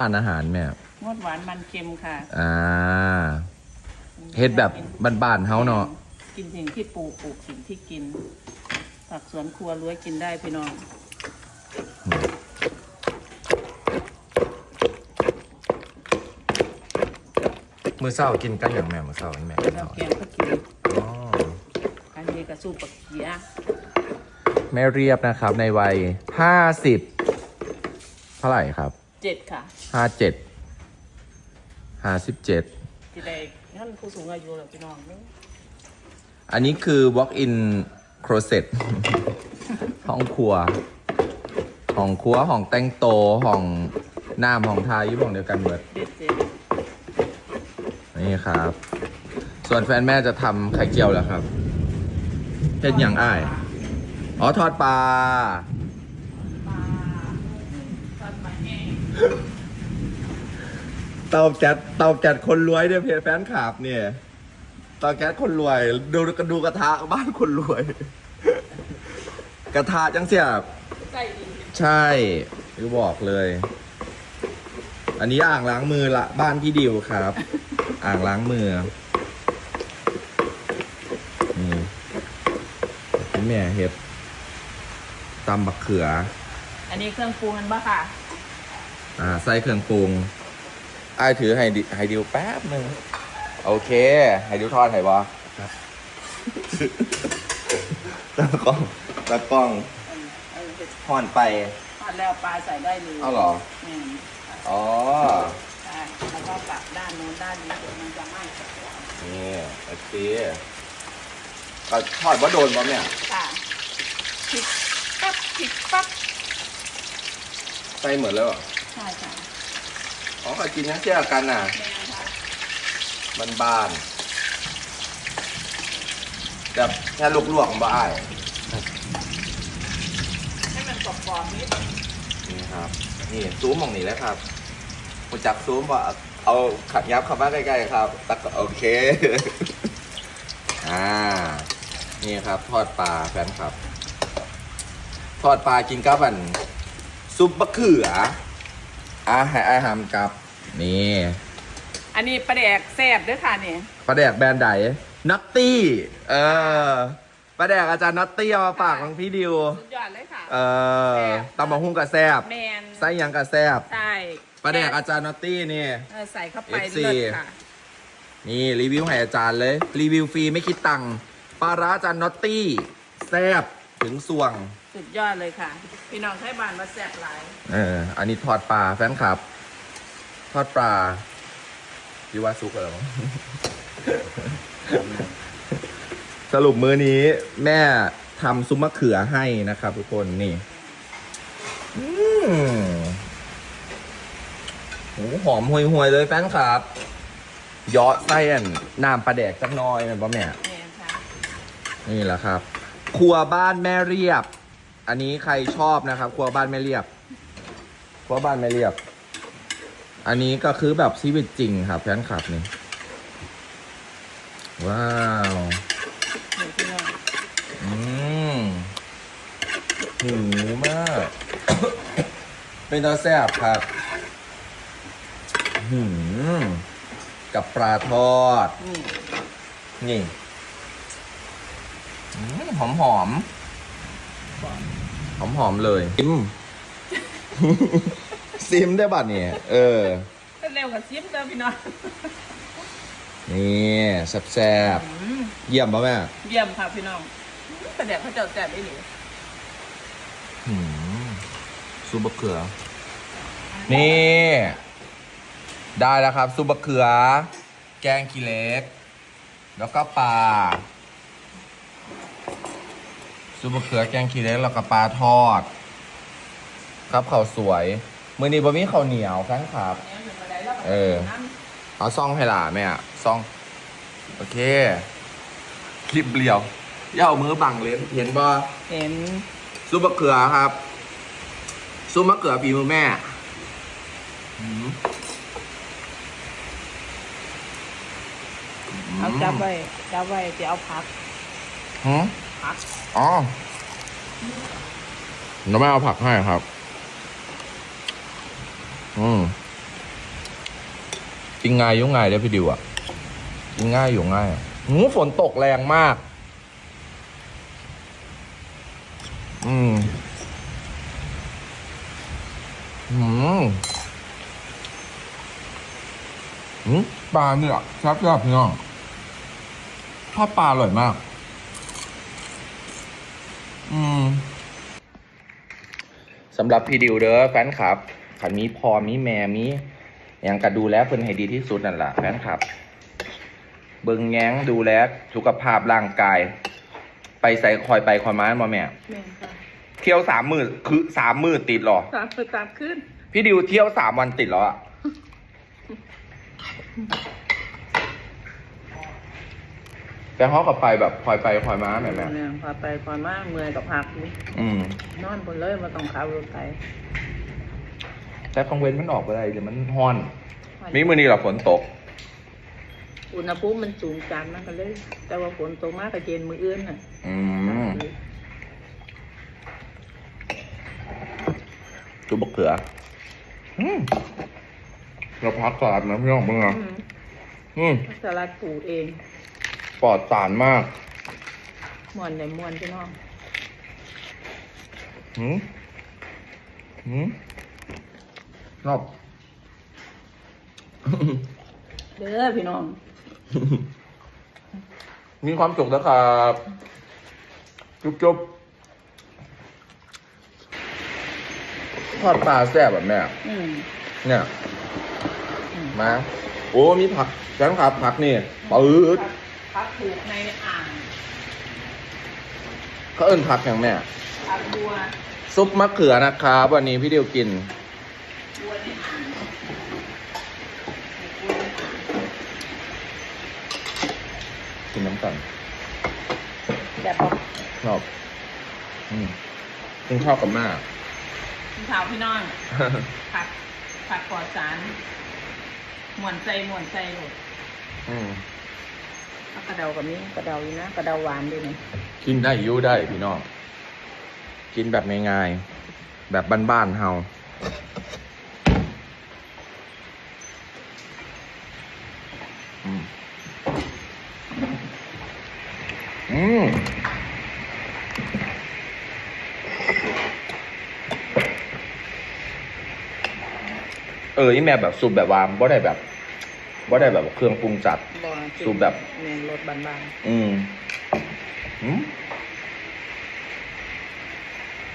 ร้านอาหารแม่งดหวานมันเค็มค่ะอ่าเฮ็ดแบบบ้านๆเฮาเนาะกินสิ่งที่ปลูกปลูกสิ่งที่กินผักสวนครัวล้วยกินได้พี่น้องมื้อเช้ากินกันอย่างแม่มื้อเช้านี่แม่กินแล้วเช้าแกงก็กินอ๋ออันนี้กระสู้ปักเขียแม่เรียบนะครับในวัยห้าสิบเท่าไหร่ครับ เจ็ดค่ะห้าเจ็ดห้าสิบเจ็ดที่ได้ท่านผู้สูงอายุเหรอพี่น้องเนอะอันนี้คือ walk in closet ห้องครัว ห้องครัว ห้องแต่งโตวห้องน้ำห้องทายอยี่ห้องเดียวกันเบิดเด็ดเจ็ดนี่ครับ ส่วนแฟนแม่จะทำไข่เจียวแล้วครับเป็นอย่างอ้าย อ๋อ ทอดปลา ปลาทอดปลาแห้ง เตาแก๊สเตาแก๊สคนรวยเนี่ยเพจแฟนคลับเนี่ยเตาแก๊สคนรวย ดูดูกระทะบ้านคนรวย กระทะจังเสียบใส่ดีใช่คือบอกเลย อันนี้อ่างล้างมือละบ้านพี่ดิวครับ อ่างล้างมือนี่พี่แม่เฮ็ดตำบักเขือ อันนี้เครื่องปรุงกันบ้าค่ะ อ่าใส่เครื่องปรุงไอ้ายถือให้ดิให้ดิวแป๊บหนึ่งโอเค ให้ดิวทอดให้บอตากล้องตากล้องเออเออเผ็ดห่อนไป ทอดแล้วปลาใส่ได้เลยเอาเหรอ อืมอ๋อ ใช่แล้วก็กลับด้านโน้นด้านนี้เดี๋ยวมันจะไหม้นี่โอเคก็ทอดว่าโดนป่ะเนี่ย ค่ะพริกปั๊บพริกปั๊บ ใส่เหมือนแล้วเหรอใช่ค่ะอ๋อก็กินยังเชื่อกันน่ะแม่ค่ะบ้านบ้านๆแบบแค่ลวกๆบ้าอ้ายให้มันกรอบๆนิดนี่ครับ นี่ซูมมองนี่แหล้วครับกูจับซูมว่าเอาขัดยับเข้ามาใกล้ๆครับตักโอเค อ่า นี่ครับ ทอดปลาแฟนครับ ทอดปลากินกับอัน ซุปบะเขืออาหารอาหารกับ นี่อันนี้ปลาแดกแซ่บด้วยค่ะเนี่ยปลาแดกแบรนด์ใดนัตตี้ เออปลาแดกอาจารย์นัตตี้เอามาฝากของพี่ดิว สุดยอดเลยค่ะ เออแซ่บตำมะฮุ่งกับแซบแมนไส้หยังกับแซบใช่ปลาแดกอาจารย์นัตตี้นี่ เออใส่เข้าไป FC เลิศค่ะ นี่รีวิวให้อาจารย์เลย รีวิวฟรีไม่คิดตังค์ปลาร้าอาจารย์น็อตตี้ แซบถึงสวง สุดยอดเลยค่ะ พี่น้องไทยบ้านมาแซ่บหลาย เออ อันนี้ทอดปลาแฟนคลับ ทอดปลาพี่ว่าซุกเหรอ สรุปมื้อนี้แม่ทำซุปมะเขือให้นะครับทุกคนนี่อืมโหหอมห่วยๆเลยแฟนคลับเยาะไส้อันน้ำปลาแดกสักหน้อยแมันป่ะแม่แมนค่ะนี่แหละครับ ครัวบ้านแม่เรียบ อันนี้ใครชอบนะครับ ครัวบ้านแม่เรียบ ครัวบ้านแม่เรียบ อันนี้ก็คือแบบชีวิตจริงครับแฟนคลับนี่ ว้าวนี่พี่น้องอืมหูมาก เป็นตาแซ่บครับหืมกับปลาทอด นี่ นี่หอมหอมหอม หอมๆเลยซิม ซิมได้บัดเนี่ย เออเร็วกับซิมเด้อพี่น้องนี่แซ่บอืมๆเยี่ยมป่ะแม่ เยี่ยมค่ะพี่น้องปลาแดกเขาเจ้าแซ่บได้หรือหืมซุปบะเขือ นี่ ได้แล้วครับซุปบะเขือ แกงขี้เหล็ก แล้วก็ปลา ซุปบะเขือแกงขี้เหล็กแล้วก็ปลาทอด ครับข้าวสวย มือนี้บะมี่ข้าวเหนียวครับครับ เออ เอาซองให้หล่ะแม่อะซอง โอเค คลิปเรียวอย่าเอามือบังเลนเห็นบ่เห็นซุปมะเขือครับ ซุปมะเขือฝีมือแม่อืมเอาจับไว้จับไว้จะเอาพักหื มพักอ๋อเราไม่เอาผักให้ครับ อืมกินง่ายยุ่งง่ายเด้พี่ดิวอะกินง่ายอยู่ง่ายอะหูฝนตกแรงมากอืมอืมอืมปลาเนี่ยแซ่บๆพี่น้องทอดปลาอร่อยมาก อืมสำหรับพี่ดิวเด้อแฟนคลับขันมีพอมีแม่มีอย่างกระดูแลเพิ่นให้ดีที่สุดนั่นแหละแฟนคลับ เบิ่งแง้งดูแลสุขภาพร่างกาย ไปใส่คอยไปคอยมาบ่แม่แม่นค่ะเที่ยวสามมือคือสามมือติดเหรอตามไปตามขึ้น พี่ดิวเที่ยวสามวันติดแล้วอะ แต่เขาขับไปแบบคอยไปคอยมาแม่แม่เนี่ยพาไปพามาเมื่อยกับหักนี่อืมนอนบนเลยมาต้องขับรถไปแต่คองเว้นมันออกไปได้เดี๋ยวมันฮ้อนมีมือนี้เหรอฝนตก อุณหภูมิมันสูงจังนะก็เลย แต่ว่าฝนตกมากกับเจนมืออื่นน่ะ อืมจุบกเขืออืมเราพักสลัดนะพี่น้องมึงอะอืมอืมสลัดปลูกเอง ปลอดสารมากม่วนในม่วนพี่น้องหืมหืมรอบ เด้อพี่น้อง มีความสุขนะครับ จุ๊บจุ๊บทอดปลาแซ่บแบบแม่ อืมเนี่ย อืมมา โอ้ มีผักแฟนครับผักนี่ปื๊ดพักป ลูกในอ่างเขาเอิ้นผักอย่างแม่พักบัวซุปมะเขือนะครับวันนี้พี่เดียวกิน บัวในอ่างบัวในอ่างกินน้ำกันแบบบอกชอบอืมกินข้าวกับแม่คุณสาวพี่น้อง ผักผักปลอดสารหมวนใจหมวนใจหลดอืมเอา กระเดากับนี้กระเดาอยู่นะกระเดาหวานด้วยนะกินได้อยุ่ได้พี่น้องกินแบบง่ายๆแบบบ้านๆเฮาอืมอืมเออนี่แม่แบบสูบแบบว่าบ่ได้แบบบ่ได้แบบเครื่องปรุงจัด บ่ สูตรแบบแมนรสบานอืมอืม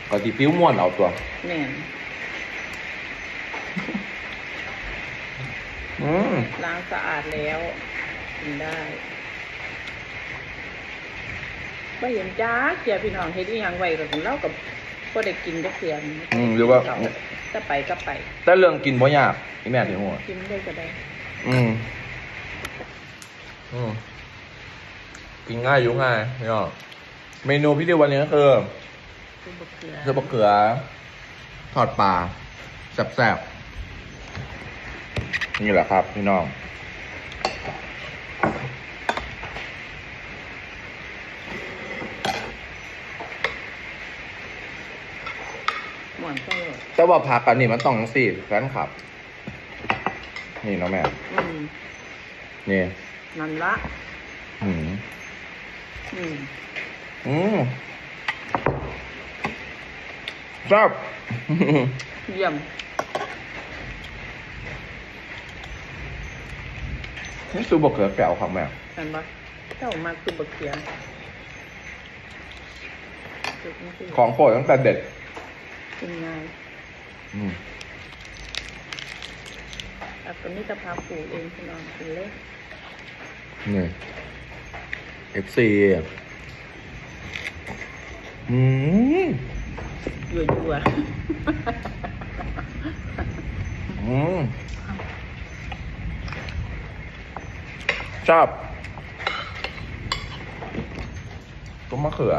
ก็ที่ปิ้วม่วนเอาตัวๆแม่นอืมล้างสะอาดแล้วกินได้ไม่เห็นจ้าเกียพี่น้องเฮ็ดอีหยังไว้กับเรากับก็ได้กินได้เสียงอืมหรือว่าจะไปก็ไป แต่เรื่องกินบ่ยากนี่แม่ถึงหัวกินได้ก็ได้ อืม อืมกินง่ายอยู่ง่ายพี่น้องเมนูพี่เดียววันนี้ก็คือคือบะเขือเสือบักเขือ ทอดปลาแซ่บๆนี่แหละครับ พี่น้องหมวนใจหลดแต่ว่าผักอันนี้มันต้องสิแฟนคลับ นี่เนาะแม่ อืมนี่ นั่นละอืมอืมอืมแซ่บเยี่ยมนี่ซูบะเขือแก้วครับแม่เห็นปะเจ้ามาคือบะเขือจุดนี้คือของโปรดตั้งแต่เด็กกินง่ายอืมอันนี้จะพาปลูกเองพี่น้องกินเลย นี่ FC อืมยั่วยั่วอืมชอบต้มมะเขือ